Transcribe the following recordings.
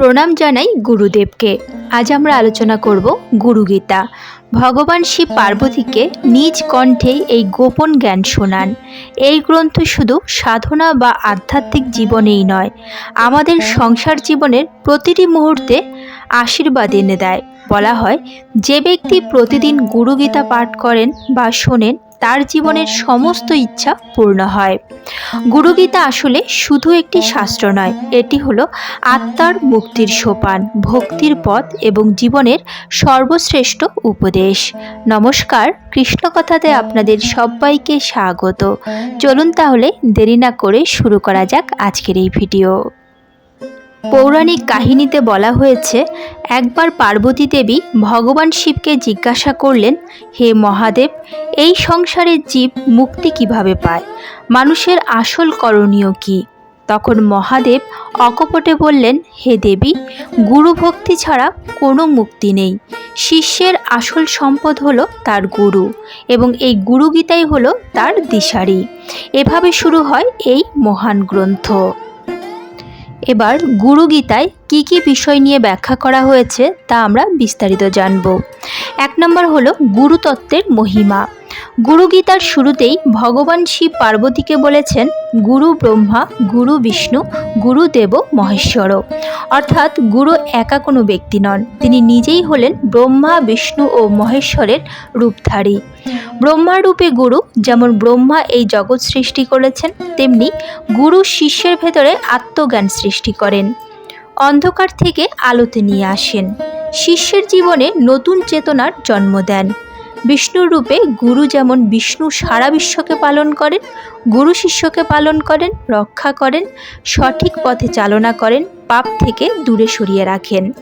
প্রণাম জানাই গুরুদেবকে। আজ আমরা আলোচনা করব গুরুগীতা। ভগবান শিব পার্বতীকে নিজ কণ্ঠে এই গোপন জ্ঞান শোনান। এই গ্রন্থ শুধু সাধনা বা আধ্যাত্মিক জীবনেই নয়, আমাদের সংসার জীবনের প্রতিটি মুহূর্তে আশীর্বাদ এনে দেয়। বলা হয়, যে ব্যক্তি প্রতিদিন গুরুগীতা পাঠ করেন বা শোনেন তার জীবনের সমস্ত ইচ্ছা পূর্ণ হয়। গুরুগীতা আসলে শুধু একটি শাস্ত্র নয়, এটি হলো আত্মার মুক্তির সোপান, ভক্তির পথ এবং জীবনের সর্বশ্রেষ্ঠ উপদেশ। নমস্কার, কৃষ্ণকথাতে আপনাদের সবাইকে স্বাগত। চলুন তাহলে দেরি না করে শুরু করা যাক আজকের এই ভিডিও। পৌরাণিক কাহিনীতে বলা হয়েছে, একবার পার্বতী দেবী ভগবান শিবকে জিজ্ঞাসা করলেন, হে মহাদেব, এই সংসারের জীব মুক্তি কীভাবে পায়? মানুষের আসল করণীয় কি? তখন মহাদেব অকপটে বললেন, হে দেবী, গুরু ভক্তি ছাড়া কোনো মুক্তি নেই। শিষ্যের আসল সম্পদ হলো তার গুরু এবং এই গুরুগীতাই হলো তার দিশারি। এভাবে শুরু হয় এই মহান গ্রন্থ। এবার গুরু গীতায় কি কি বিষয় নিয়ে ব্যাখ্যা করা হয়েছে তা আমরা বিস্তারিত জানব। এক নম্বর হলো গুরুতত্ত্বের মহিমা। গুরু গীতার শুরুতেই ভগবান শিব পার্বতীকে বলেছেন, গুরু ব্রহ্মা, গুরু বিষ্ণু গুরুদেব মহেশ্বর। অর্থাৎ গুরু একা কোনো ব্যক্তি নন, তিনি নিজেই হলেন ব্রহ্মা, বিষ্ণু ও মহেশ্বরের রূপধারী। ব্রহ্মার রূপে গুরু যেমন ব্রহ্মা এই জগৎ সৃষ্টি করেছেন, তেমনি গুরু শিষ্যের ভেতরে আত্মজ্ঞান সৃষ্টি করেন। অন্ধকার থেকে আলোতে নিয়ে আসেন। শিষ্যের জীবনে নতুন চেতনার জন্ম দেন। বিষ্ণুর রূপে গুরু যেমন বিষ্ণু সারা বিশ্বকে পালন করেন, গুরু শিষ্যকে পালন করেন, রক্ষা করেন, সঠিক পথে চালনা করেন, পাপ থেকে দূরে সরিয়ে রাখেন।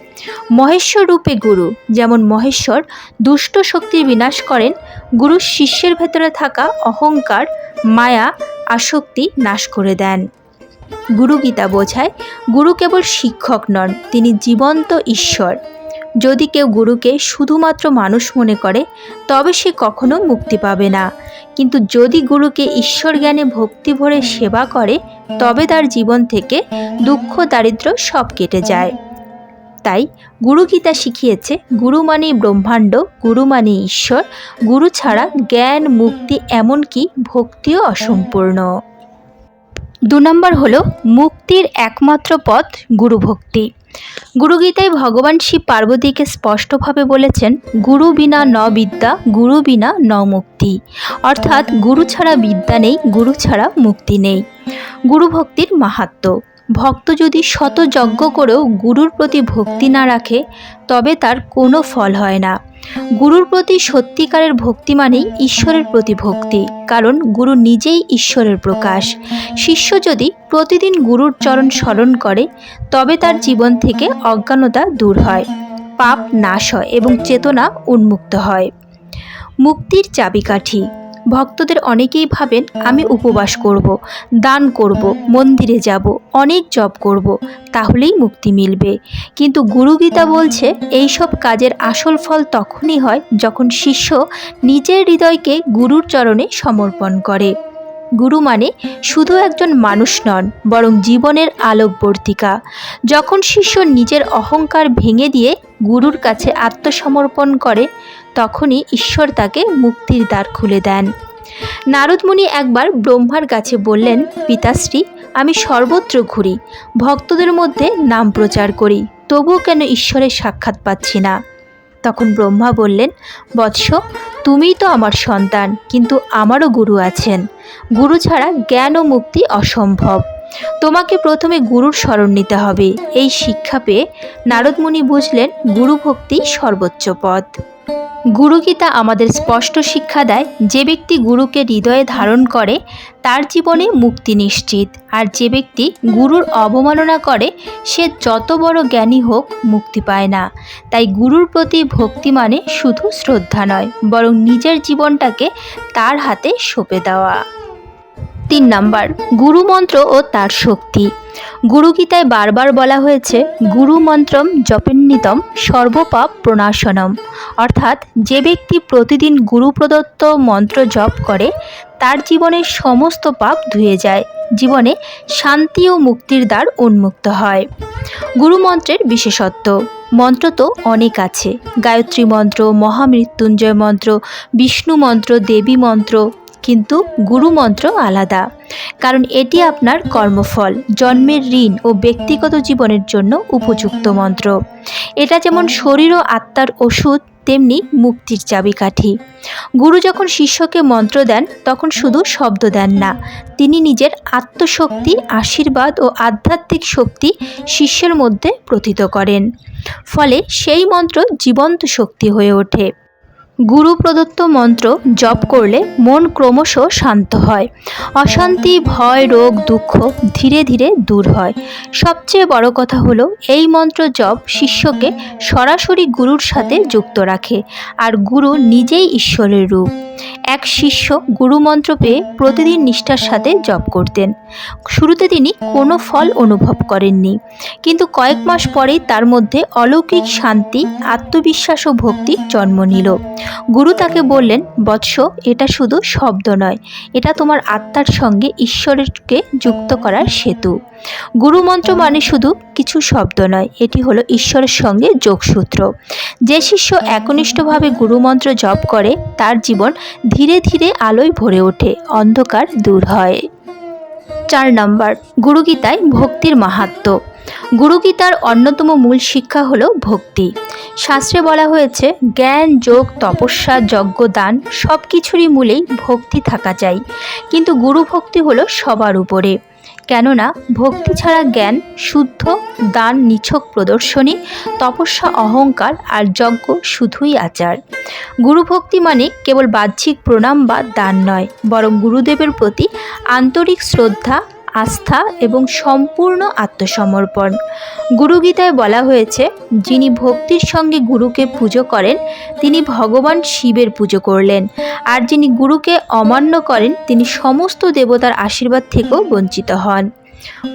মহেশ্বর রূপে গুরু যেমন মহেশ্বর দুষ্ট শক্তির বিনাশ করেন, গুরু শিষ্যের ভেতরে থাকা অহংকার, মায়া, আসক্তি নাশ করে দেন। গুরু গীতা বোঝায়, গুরু কেবল শিক্ষক নন, তিনি জীবন্ত ঈশ্বর। যদি কেউ গুরুকে শুধুমাত্র মানুষ মনে করে, তবে সে কখনো মুক্তি পাবে না। কিন্তু যদি গুরুকে ঈশ্বর জ্ঞানে ভক্তি ভরে সেবা করে, তবে তার জীবন থেকে দুঃখ, দারিদ্র সব কেটে যায়। তাই গুরু গীতা শিখিয়েছে, গুরু মানেই ব্রহ্মাণ্ড, গুরু মানে ঈশ্বর, গুরু ছাড়া জ্ঞান, মুক্তি এমনকি ভক্তিও অসম্পূর্ণ। দু নম্বর হলো, মুক্তির একমাত্র পথ গুরুভক্তি। গুরুগীতায় ভগবান শিব পার্বতীকে স্পষ্টভাবে বলেছেন, গুরু বিনা ন বিদ্যা, গুরু বিনা ন মুক্তি। অর্থাৎ গুরু ছাড়া বিদ্যা নেই, গুরু ছাড়া মুক্তি নেই। গুরু ভক্তির মাহাত্ম। ভক্ত যদি শত যজ্ঞ করেও গুরুর প্রতি ভক্তি না রাখে, তবে তার কোনো ফল হয় না। গুরুর প্রতি সত্যিকারের ভক্তি মানেই ঈশ্বরের প্রতি ভক্তি, কারণ গুরু নিজেই ঈশ্বরের প্রকাশ। শিষ্য যদি প্রতিদিন গুরুর চরণ স্মরণ করে, তবে তার জীবন থেকে অজ্ঞানতা দূর হয়, পাপ নাশ হয় এবং চেতনা উন্মুক্ত হয়। মুক্তির চাবিকাঠি ভক্তদের অনেকেই ভাবেন আমি উপবাস করব, দান করব, মন্দিরে যাব অনেক জপ করব তাহলেই মুক্তি মিলবে। কিন্তু গুরু গীতা বলছে এই সব কাজের আসল ফল তখনই হয় যখন শিষ্য নিজের হৃদয়কে গুরুর চরণে সমর্পণ করে। গুরু মানে শুধু একজন মানুষ নন, বরং জীবনের আলোকবর্তিকা। যখন শিষ্য নিজের অহংকার ভেঙে দিয়ে গুরুর কাছে আত্মসমর্পণ করে, তখনই ঈশ্বর তাকে মুক্তির দ্বার খুলে দেন। নারদমুনি একবার ব্রহ্মার কাছে বললেন, পিতাশ্রী, আমি সর্বত্র ঘুরি, ভক্তদের মধ্যে নাম প্রচার করি, তবুও কেন ঈশ্বরের সাক্ষাৎ পাচ্ছি না? তখন ব্রহ্মা বললেন, বৎস, তুমিই তো আমার সন্তান, কিন্তু আমারও গুরু আছেন। গুরু ছাড়া জ্ঞান ও মুক্তি অসম্ভব। তোমাকে প্রথমে গুরুর স্মরণ নিতে হবে। এই শিক্ষা পেয়ে নারদমুনি বুঝলেন, গুরুভক্তি সর্বোচ্চ পথ। গুরুগীতা আমাদের স্পষ্ট শিক্ষা দেয়, যে ব্যক্তি গুরুকে হৃদয়ে ধারণ করে, তার জীবনে মুক্তি নিশ্চিত। আর যে ব্যক্তি গুরুর অবমাননা করে, সে যত বড় জ্ঞানী হোক, মুক্তি পায় না। তাই গুরুর প্রতি ভক্তি মানে শুধু শ্রদ্ধা নয়, বরং নিজের জীবনটাকে তার হাতে সঁপে দেওয়া। তিন নাম্বার গুরু মন্ত্র ও তার শক্তি। গুরুগীতায় বারবার বলা হয়েছে গুরু মন্ত্রম জপেন্নিতম সর্বপাপ প্রণাশনম। অর্থাৎ, যে ব্যক্তি প্রতিদিন গুরু প্রদত্ত মন্ত্র জপ করে, তার জীবনের সমস্ত পাপ ধুয়ে যায়। জীবনে শান্তি ও মুক্তির দ্বার উন্মুক্ত হয়। গুরু মন্ত্রের বিশেষত্ব, মন্ত্র তো অনেক আছে। গায়ত্রী মন্ত্র, মহামৃত্যুঞ্জয় মন্ত্র, বিষ্ণু মন্ত্র, দেবী মন্ত্র কিন্তু গুরু মন্ত্র আলাদা। কারণ এটি আপনার কর্মফল, জন্মের ঋণ ও ব্যক্তিগত জীবনের জন্য উপযুক্ত মন্ত্র। এটা যেমন শরীর ও আত্মার ওষুধ, তেমনি মুক্তির চাবিকাঠি। গুরু যখন শিষ্যকে মন্ত্র দেন, তখন শুধু শব্দ দেন না, তিনি নিজের আত্মশক্তি, আশীর্বাদ ও আধ্যাত্মিক শক্তি শিষ্যের মধ্যে প্রথিত করেন। ফলে সেই মন্ত্র জীবন্ত শক্তি হয়ে ওঠে। গুরু প্রদত্ত মন্ত্র জপ করলে মন ক্রমশ শান্ত হয়। অশান্তি, ভয়, রোগ, দুঃখ ধীরে ধীরে দূর হয়। সবচেয়ে বড় কথা হলো, এই মন্ত্র জপ শিষ্যকে সরাসরি গুরুর সাথে যুক্ত রাখে আর গুরু নিজেই ঈশ্বরের রূপ। এক শিষ্য গুরু মন্ত্র পেয়ে প্রতিদিন নিষ্ঠার সাথে জপ করতেন। শুরুতে তিনি কোনো ফল অনুভব করেননি। কিন্তু কয়েক মাস পরেই তার মধ্যে অলৌকিক শান্তি, আত্মবিশ্বাস ও ভক্তি জন্ম নিল। গুরু তাকে বললেন, বৎস, এটা শুধু শব্দ নয়, এটা তোমার আত্মার সঙ্গে ঈশ্বরকে যুক্ত করার সেতু। গুরু মন্ত্র মানে শুধু কিছু শব্দ নয়, এটি হলো ঈশ্বরের সঙ্গে যোগসূত্র। যে শিষ্য একনিষ্ঠভাবে গুরুমন্ত্র জপ করে, তার জীবন ধীরে ধীরে আলোয় ভরে ওঠে, অন্ধকার দূর হয়। চার নম্বর, গুরুগীতায় ভক্তির মাহাত্ম্য গুরুগীতার অন্যতম মূল শিক্ষা হল ভক্তি। শাস্ত্রে বলা হয়েছে, জ্ঞান, যোগ, তপস্যা, যজ্ঞ, দান সব কিছুরই মূলেই ভক্তি থাকা চাই। কিন্তু গুরু ভক্তি হলো সবার উপরে। কেননা, ভক্তি ছাড়া জ্ঞান শুদ্ধ, দান নিছক প্রদর্শনী, তপস্যা অহংকার আর যজ্ঞ শুধুই আচার। গুরুভক্তি মানে কেবল বাহ্যিক প্রণাম বা দান নয়, বরং গুরুদেবের প্রতি আন্তরিক শ্রদ্ধা আস্থা এবং সম্পূর্ণ আত্মসমর্পণ। গুরুগীতায় বলা হয়েছে, যিনি ভক্তির সঙ্গে গুরুকে পুজো করেন, তিনি ভগবান শিবের পুজো করলেন। আর যিনি গুরুকে অমান্য করেন, তিনি সমস্ত দেবতার আশীর্বাদ থেকেও বঞ্চিত হন।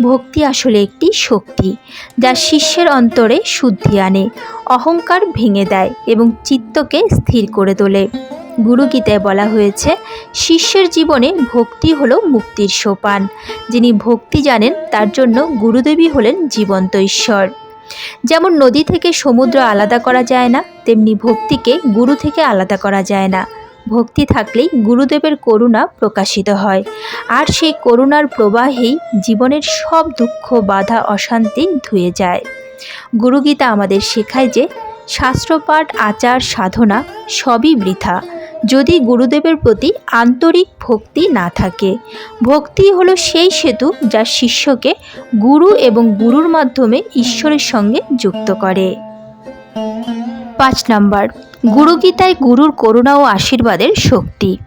ভক্তি আসলে একটি শক্তি, যা শিষ্যের অন্তরে শুদ্ধি আনে, অহংকার ভেঙে দেয় এবং চিত্তকে স্থির করে তোলে। গুরুগীতায় বলা হয়েছে, শিষ্যের জীবনে ভক্তি হলো মুক্তির সোপান। যিনি ভক্তি জানেন, তার জন্য গুরুদেবী হলেন জীবন্ত ঈশ্বর। যেমন নদী থেকে সমুদ্র আলাদা করা যায় না, তেমনি ভক্তিকে গুরু থেকে আলাদা করা যায় না। ভক্তি থাকলেই গুরুদেবের করুণা প্রকাশিত হয়। আর সেই করুণার প্রবাহেই জীবনের সব দুঃখ, বাধা, অশান্তি ধুয়ে যায়। গুরুগীতা আমাদের শেখায় যে, শাস্ত্রপাঠ, আচার, সাধনা সবই বৃথা। যদি গুরুদেবের প্রতি আন্তরিক ভক্তি না থাকে। ভক্তি হলো সেই সেতু যা শিষ্যকে গুরু এবং গুরুর মাধ্যমে ঈশ্বরের সঙ্গে যুক্ত করে। পাঁচ নাম্বার, গুরুগীতায় গুরুর করুণা ও আশীর্বাদের শক্তি।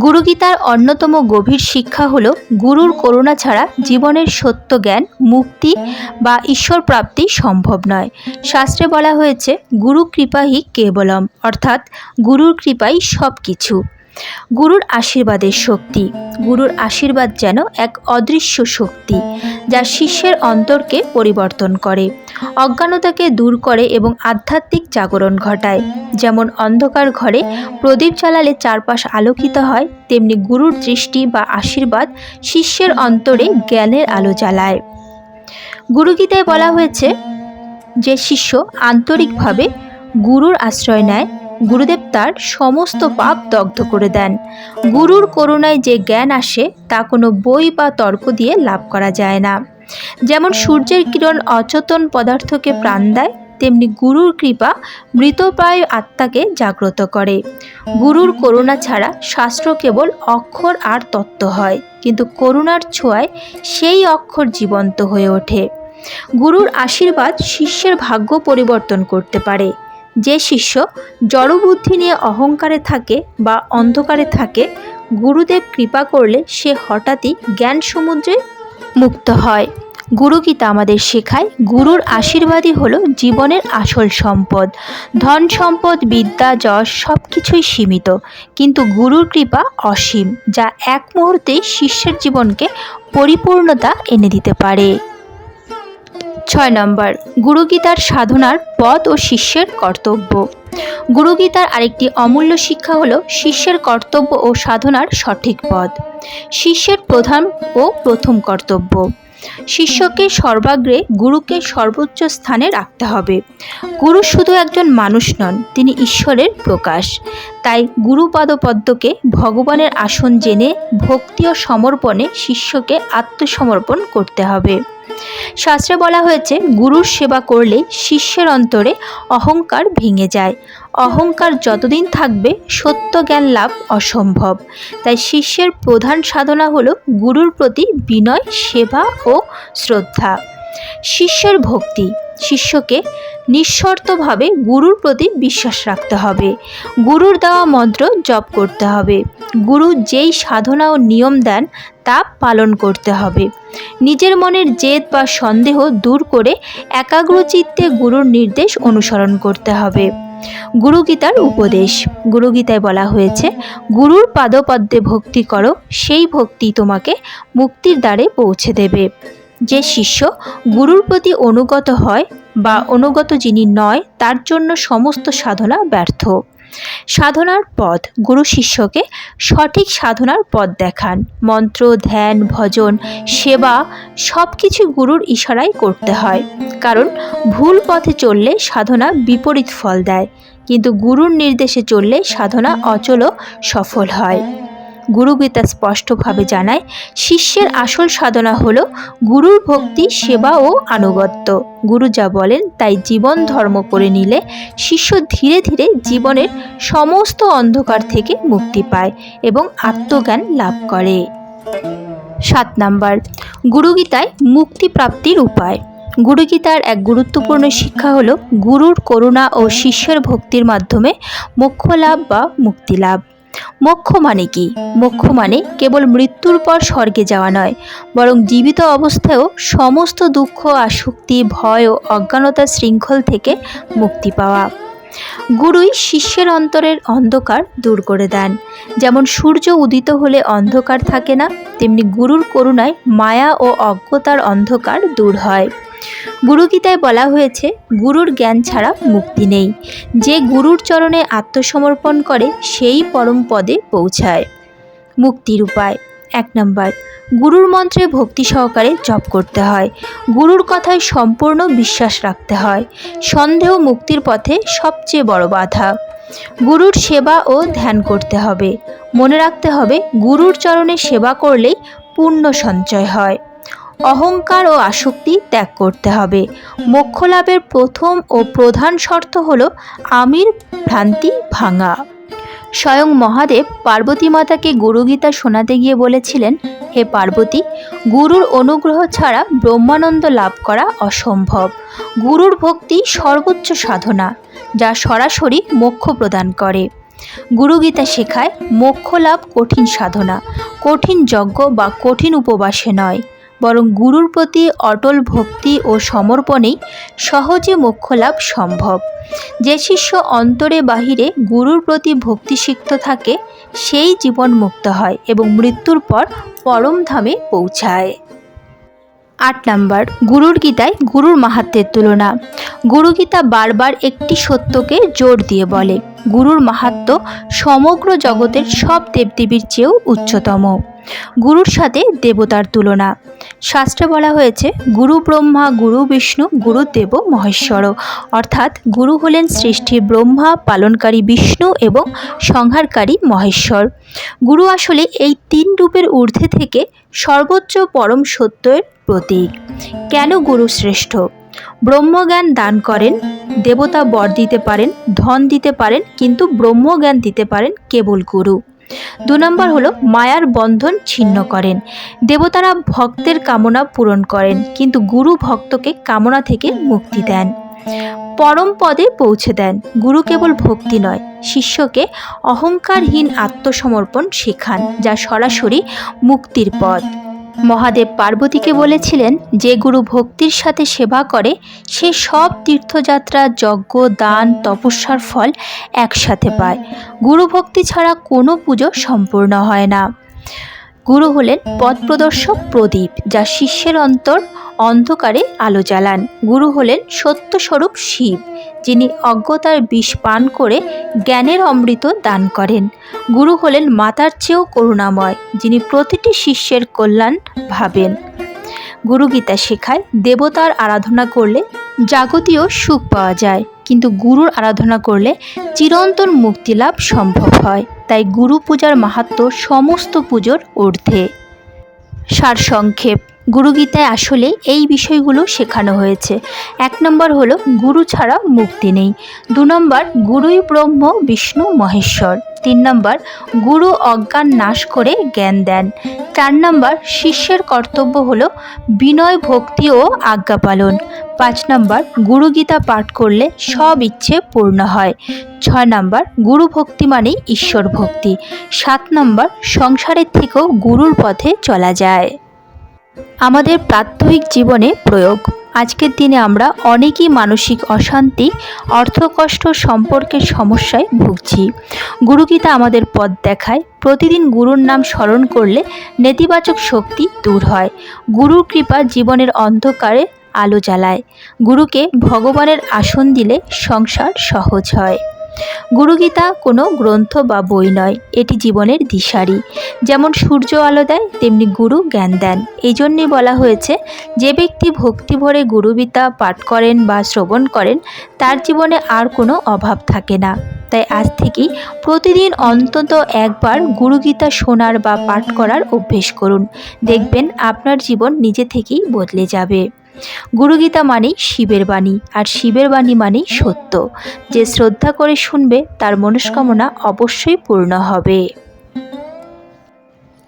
গুরুগীতার অন্যতম গভীর শিক্ষা হলো, গুরুর করুণা ছাড়া জীবনের সত্য জ্ঞান, মুক্তি বা ঈশ্বর প্রাপ্তি সম্ভব নয়। শাস্ত্রে বলা হয়েছে, গুরু কৃপাহি কেবলম, অর্থাৎ গুরুর কৃপাই সব কিছু গুরুর আশীর্বাদের শক্তি। গুরুর আশীর্বাদ যেন এক অদৃশ্য শক্তি, যা শিষ্যের অন্তরকে পরিবর্তন করে। অজ্ঞানতাকে দূর করে এবং আধ্যাত্মিক জাগরণ ঘটায়। যেমন অন্ধকার ঘরে প্রদীপ জ্বালালে চারপাশ আলোকিত হয়, তেমনি গুরুর দৃষ্টি বা আশীর্বাদ শিষ্যের অন্তরে জ্ঞানের আলো জ্বালায়। গুরুগীতায় বলা হয়েছে যে শিষ্য আন্তরিকভাবে গুরুর আশ্রয় নেয়, গুরুদেব তার সমস্ত পাপ দগ্ধ করে দেন। গুরুর করুণায় যে জ্ঞান আসে, তা কোনো বই বা তর্ক দিয়ে লাভ করা যায় না। যেমন সূর্যের কিরণ অচেতন পদার্থকে প্রাণ দেয়, তেমনি গুরুর কৃপা মৃতপ্রায় আত্মাকে জাগ্রত করে। গুরুর করুণা ছাড়া শাস্ত্র কেবল অক্ষর আর তত্ত্ব হয়, কিন্তু করুণার ছোঁয়ায় সেই অক্ষর জীবন্ত হয়ে ওঠে। গুরুর আশীর্বাদ শিষ্যের ভাগ্য পরিবর্তন করতে পারে। যে শিষ্য জড়বুদ্ধি নিয়ে অহংকারে থাকে বা অন্ধকারে থাকে, গুরুদেব কৃপা করলে সে হঠাৎই জ্ঞান সমুদ্রে মুক্ত হয়। গুরু গীতা আমাদের শেখায়, গুরুর আশীর্বাদই হলো জীবনের আসল সম্পদ। ধন সম্পদ, বিদ্যা, যশ সব কিছুই সীমিত, কিন্তু গুরুর কৃপা অসীম, যা এক মুহূর্তেই শিষ্যের জীবনকে পরিপূর্ণতা এনে দিতে পারে। ছয় নম্বর গুরুগীতার সাধনার পথ ও শিষ্যের কর্তব্য। গুরুগীতার আরেকটি অমূল্য শিক্ষা হলো শিষ্যের কর্তব্য ও সাধনার সঠিক পথ। শিষ্যের প্রধান ও প্রথম কর্তব্য। শিষ্যকে সর্বাগ্রে গুরুকে সর্বোচ্চ স্থানে রাখতে হবে। গুরু শুধু একজন মানুষ নন, তিনি ঈশ্বরের প্রকাশ। তাই গুরুপাদপদ্মকে ভগবানের আসন জেনে ভক্তি ও সমর্পণে শিষ্যকে আত্মসমর্পণ করতে হবে। শাস্ত্রে বলা হয়েছে, গুরুর সেবা করলে শিষ্যের অন্তরে অহংকার ভেঙে যায়। অহংকার যতদিন থাকবে সত্য জ্ঞান লাভ অসম্ভব। তাই শিষ্যের প্রধান সাধনা হল গুরুর প্রতি বিনয়, সেবা ও শ্রদ্ধা। শিষ্যের ভক্তি। শিষ্যকে নিঃশর্তভাবে গুরুর প্রতি বিশ্বাস রাখতে হবে। গুরুর দেওয়া মন্ত্র জপ করতে হবে। গুরু যেই সাধনা ও নিয়ম দেন, তা পালন করতে হবে। নিজের মনের জেদ বা সন্দেহ দূর করে একাগ্রচিত্তে গুরুর নির্দেশ অনুসরণ করতে হবে। গুরুগীতার উপদেশ। গুরুগীতায় বলা হয়েছে, গুরুর পাদপদ্মে ভক্তি করো, সেই ভক্তি তোমাকে মুক্তির দ্বারে পৌঁছে দেবে। যে শিষ্য গুরুর প্রতি অনুগত হয় বা অনুগত যিনি নয়, তার জন্য সমস্ত সাধনা ব্যর্থ। সাধনার পথ, গুরু শিষ্যকে সঠিক সাধনার পথ দেখান। মন্ত্র, ধ্যান, ভজন, সেবা সব কিছু গুরুর ইশারায় করতে হয়। কারণ ভুল পথে চললে সাধনা বিপরীত ফল দেয়। কিন্তু গুরুর নির্দেশে চললে সাধনা অচল সফল হয়। গুরুগীতা স্পষ্টভাবে জানায়, শিষ্যের আসল সাধনা হল গুরুর ভক্তি, সেবা ও আনুগত্য। গুরু যা বলেন তাই জীবন ধর্ম করে নিলে শিষ্য ধীরে ধীরে জীবনের সমস্ত অন্ধকার থেকে মুক্তি পায় এবং আত্মজ্ঞান লাভ করে। সাত নাম্বার, গুরুগীতায় মুক্তি প্রাপ্তির উপায়। গুরুগীতার এক গুরুত্বপূর্ণ শিক্ষা হল গুরুর করুণা ও শিষ্যের ভক্তির মাধ্যমে মোক্ষ লাভ বা মুক্তি লাভ। মোক্ষ মানে কি? মোক্ষ মানে কেবল মৃত্যুর পর স্বর্গে যাওয়া নয়, বরং জীবিত অবস্থায়ও সমস্ত দুঃখ, আসক্তি, ভয় ও অজ্ঞানতার শৃঙ্খল থেকে মুক্তি পাওয়া। গুরুই শিষ্যের অন্তরের অন্ধকার দূর করে দেন। যেমন সূর্য উদিত হলে অন্ধকার থাকে না, তেমনি গুরুর করুণায় মায়া ও অজ্ঞতার অন্ধকার দূর হয়। গুরুগীতায় বলা হয়েছে, গুরুর জ্ঞান ছাড়া মুক্তি নেই। যে গুরুর চরণে আত্মসমর্পণ করে, সেই পরম পদে পৌঁছায়। মুক্তির উপায় এক নম্বর, গুরুর মন্ত্রে ভক্তি সহকারে জপ করতে হয়। গুরুর কথায় সম্পূর্ণ বিশ্বাস রাখতে হয়। সন্দেহ মুক্তির পথে সবচেয়ে বড় বাধা। গুরুর সেবা ও ধ্যান করতে হবে। মনে রাখতে হবে, গুরুর চরণে সেবা করলেই পূর্ণ সঞ্চয় হয়। অহংকার ও আসক্তি ত্যাগ করতে হবে। মোক্ষ লাভের প্রথম ও প্রধান শর্ত হল আমির ভ্রান্তি ভাঙা। স্বয়ং মহাদেব পার্বতী মাতাকে গুরুগীতা শোনাতে গিয়ে বলেছিলেন, হে পার্বতী, গুরুর অনুগ্রহ ছাড়া ব্রহ্মানন্দ লাভ করা অসম্ভব। গুরুর ভক্তি সর্বোচ্চ সাধনা, যা সরাসরি মোক্ষ প্রদান করে গুরুগীতা শেখায়, মোক্ষ লাভ কঠিন সাধনা, কঠিন যজ্ঞ বা কঠিন উপবাসে নয়। বরং গুরুর প্রতি অটল ভক্তি ও সমর্পণেই সহজে মোক্ষ লাভ সম্ভব। যে শিষ্য অন্তরে বাহিরে গুরুর প্রতি ভক্তিসিক্ত থাকে, সেই জীবন মুক্ত হয় এবং মৃত্যুর পর পরম ধামে পৌঁছায়। আট নাম্বার, গুরুর গীতায় গুরুর মাহাত্মের তুলনা। গুরুগীতা বারবার একটি সত্যকে জোর দিয়ে বলে। গুরুর মাহাত্ম সমগ্র জগতের সব দেবদেবীর চেয়েও উচ্চতম। গুরুর সাথে দেবতার তুলনা। শাস্ত্রে বলা হয়েছে, গুরু ব্রহ্মা, গুরু বিষ্ণু, গুরু দেব, মহেশ্বর। অর্থাৎ গুরু হলেন সৃষ্টির ব্রহ্মা, পালনকারী বিষ্ণু এবং সংহারকারী মহেশ্বর। গুরু আসলে এই তিন রূপের ঊর্ধ্বে থেকে সর্বোচ্চ পরম সত্যের প্রতীক। কেন গুরু শ্রেষ্ঠ? ব্রহ্মজ্ঞান দান করেন, দেবতা বর দিতে পারেন, ধন দিতে পারেন, কিন্তু ব্রহ্মজ্ঞান দিতে পারেন কেবল গুরু। দু নম্বর হলো মায়ার বন্ধন ছিন্ন করেন। দেবতারা ভক্তের কামনা পূরণ করেন, কিন্তু গুরু ভক্তকে কামনা থেকে মুক্তি দেন। পরম পদে পৌঁছে দেন। গুরু কেবল ভক্তি নয়, শিষ্যকে অহংকারহীন আত্মসমর্পণ শেখান, যা সরাসরি মুক্তির পথ। মহাদেব পার্বতীকে বলেছিলেন, যে গুরু ভক্তির সাথে সেবা করে, সে সব তীর্থযাত্রা, যজ্ঞ, দান, তপস্যার ফল একসাথে পায়। গুরু ভক্তি ছাড়া কোনো পুজো সম্পূর্ণ হয় না। গুরু হলেন পথ প্রদর্শক প্রদীপ, যা শিষ্যের অন্তর অন্ধকারে আলো জ্বালান। গুরু হলেন সত্যস্বরূপ শিব, যিনি অজ্ঞতার বিষ পান করে জ্ঞানের অমৃত দান করেন। গুরু হলেন মাতার চেয়েও করুণাময়, যিনি প্রতিটি শিষ্যের কল্যাণ ভাবেন। গুরু গীতা শেখায়, দেবতার আরাধনা করলে জাগতীয় সুখ পাওয়া যায়, কিন্তু গুরুর আরাধনা করলে চিরন্তন মুক্তিলাভ সম্ভব হয়। তাই গুরু পূজার মাহাত্ম সমস্ত পুজোর ঊর্ধ্বে। সারসংক্ষেপ। গুরুগীতায় আসলে এই বিষয়গুলো শেখানো হয়েছে। এক নম্বর হলো, গুরু ছাড়া মুক্তি নেই। দু নম্বর, গুরুই ব্রহ্ম, বিষ্ণু, মহেশ্বর। তিন নম্বর, গুরু অজ্ঞান নাশ করে জ্ঞান দেন। চার নম্বর, শিষ্যের কর্তব্য হল বিনয় ভক্তি ও আজ্ঞা পালন। পাঁচ নম্বর, গুরুগীতা পাঠ করলে সব ইচ্ছে পূর্ণ হয়। ছয় নম্বর, গুরু ভক্তি মানেই ঈশ্বর ভক্তি। সাত নম্বর, সংসারের থেকেও গুরুর পথে চলা যায়। আমাদের প্রাত্যহিক জীবনে প্রয়োগ। আজকের দিনে আমরা অনেকই মানসিক অশান্তি, অর্থকষ্ট সম্পর্কের সমস্যায় ভুগছি। গুরুগীতা আমাদের পথ দেখায়। প্রতিদিন গুরুর নাম স্মরণ করলে নেতিবাচক শক্তি দূর হয়। গুরুর কৃপা জীবনের অন্ধকারে আলো জ্বালায়। গুরুকে ভগবানের আসন দিলে সংসার সহজ হয়। গুরুগীতা কোনো গ্রন্থ বা বই নয়, এটি জীবনের দিশারি। যেমন সূর্য আলো দেয়, তেমনি গুরু জ্ঞান দেন। এই জন্যই বলা হয়েছে, যে ব্যক্তি ভক্তি ভরে গুরুগীতা পাঠ করেন বা শ্রবণ করেন, তার জীবনে আর কোনো অভাব থাকে না। তাই আজ থেকেই প্রতিদিন অন্তত একবার গুরুগীতা শোনার বা পাঠ করার অভ্যেস করুন। দেখবেন আপনার জীবন নিজে থেকেই বদলে যাবে। গুরুগীতা মানেই শিবের বাণী, আর শিবের বাণী মানেই সত্য। যে শ্রদ্ধা করে শুনবে, তার মনস্কামনা অবশ্যই পূর্ণ হবে।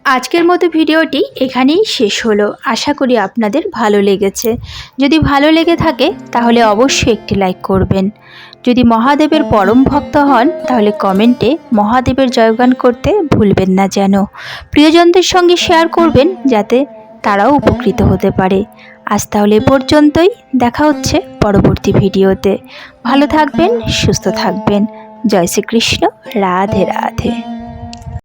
আজকের মতো ভিডিওটি এখানেই শেষ হলো। আশা করি আপনাদের ভালো লেগেছে। যদি ভালো লেগে থাকে, তাহলে অবশ্যই একটি লাইক করবেন। যদি মহাদেবের পরম ভক্ত হন, তাহলে কমেন্টে মহাদেবের জয়গান করতে ভুলবেন না যেন। প্রিয়জনদের সঙ্গে শেয়ার করবেন, যাতে তারাও উপকৃত হতে পারে। আজ তাহলে পর্যন্তই। দেখা হচ্ছে পরবর্তী ভিডিওতে। ভালো থাকবেন, সুস্থ থাকবেন। জয় শ্রীকৃষ্ণ, রাধে রাধে।